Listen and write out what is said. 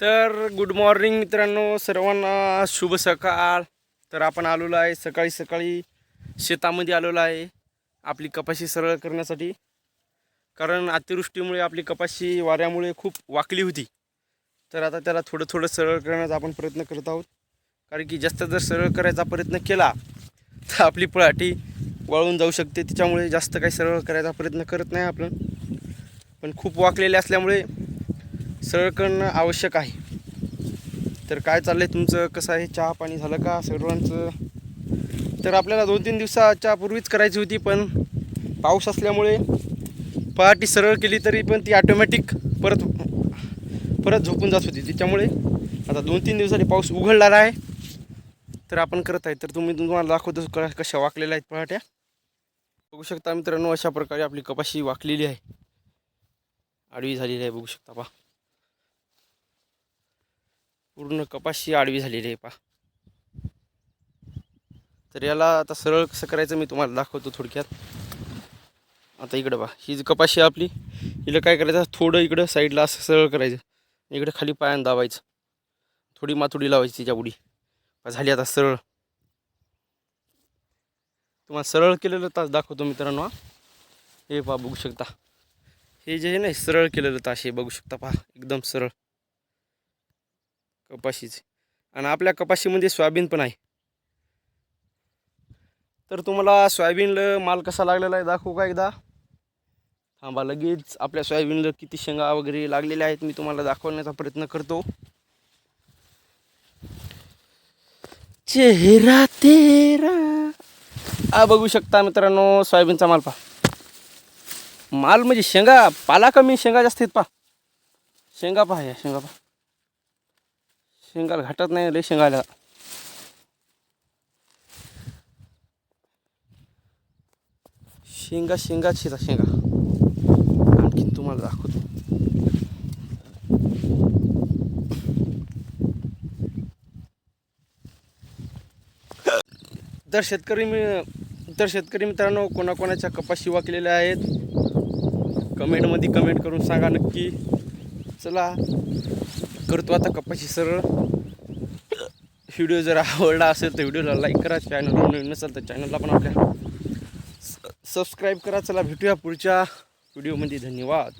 तर good morning मित्रांनो सर्वांना शुभ सकाळ. तर आपण आलेलो आहे सकाळी सकाळी शेतामध्ये आलेलो आहे आपली कपाशी सरळ करण्यासाठी. कारण अतिवृष्टीमुळे आपली कपाशी वाऱ्यामुळे खूप वाकली होती. तर आता त्याला थोडं थोडं सरळ करण्याचा आपण प्रयत्न करत आहोत. कारण की जास्त जर सरळ करायचा प्रयत्न केला तर आपली पळाटी वळून जाऊ शकते. त्याच्यामुळे जास्त काही सरळ करायचा प्रयत्न करत नाही आपण. पण खूप वाकलेले असल्यामुळे सरळ करणं आवश्यक आहे. तर काय चाललं आहे तुमचं? कसं आहे? चहा पाणी झालं का सर्वांचं? तर आपल्याला दोन तीन दिवसाच्या पूर्वीच करायची होती पण पाऊस असल्यामुळे पहाटी सरळ केली तरी पण ती ऑटोमॅटिक परत परत झोपून जात होती. त्याच्यामुळे आता दोन तीन दिवसांनी पाऊस उघडलेला आहे. तर आपण करत आहे. तर तुम्ही तुम्हाला दाखवतो क कशा वाकलेल्या आहेत पहाट्या. बघू शकता मित्रांनो अशा प्रकारे आपली कपाशी वाकलेली आहे. आडवी झालेली आहे बघू शकता पहा. पूर्ण कपाशी आडवी झालेली आहे पा तर याला आता सरळ कसं करायचं मी तुम्हाला दाखवतो थोडक्यात. आता इकडं पा ही जी कपाशी आपली हिला काय करायचं थोडं इकडं साईडला असं सरळ करायचं. इकडं खाली पायानं दाबायचं. थोडी माथोडी लावायची तिच्या उडी. झाली आता सरळ. तुम्हाला सरळ केलेलं तास दाखवतो मित्रांनो हे. पा बघू शकता. हे जे आहे ना सरळ केलेलं तास हे बघू शकता पहा एकदम सरळ. कपाशीचे. आणि आपल्या कपाशीमध्ये सोयाबीन पण आहे. तर तुम्हाला सोयाबीनला माल कसा लागलेला आहे दाखवू का एकदा? थांबा लगेच आपल्या सोयाबीनला किती शेंगा वगैरे लागलेल्या आहेत मी तुम्हाला दाखवण्याचा प्रयत्न करतो. चेहरा तेरा. हा बघू शकता मित्रांनो सोयाबीनचा माल पा माल म्हणजे शेंगा पाला कमी शेंगा जास्त आहेत पा शेंगा पहा या शेंगा पहा. शेंगाला घाटत नाही रे शेंगाला. शेंगा शेंगा शेता शेंगा. आणखीन तुम्हाला दाखवतो. तर शेतकरी मी तर शेतकरी मित्रांनो कोणाकोणाच्या कपाशी वाकलेल्या आहेत? कमेंटमध्ये कमेंट करून सांगा नक्की. चला. करतो आता कपाशी सरळ व्हिडिओ जर आवडला असेल तर व्हिडिओला लाईक करा चॅनलवर नवीन नसेल तर चॅनलला पण आपल्या सबस्क्राईब करा चला भेटूया पुढच्या व्हिडिओमध्ये धन्यवाद.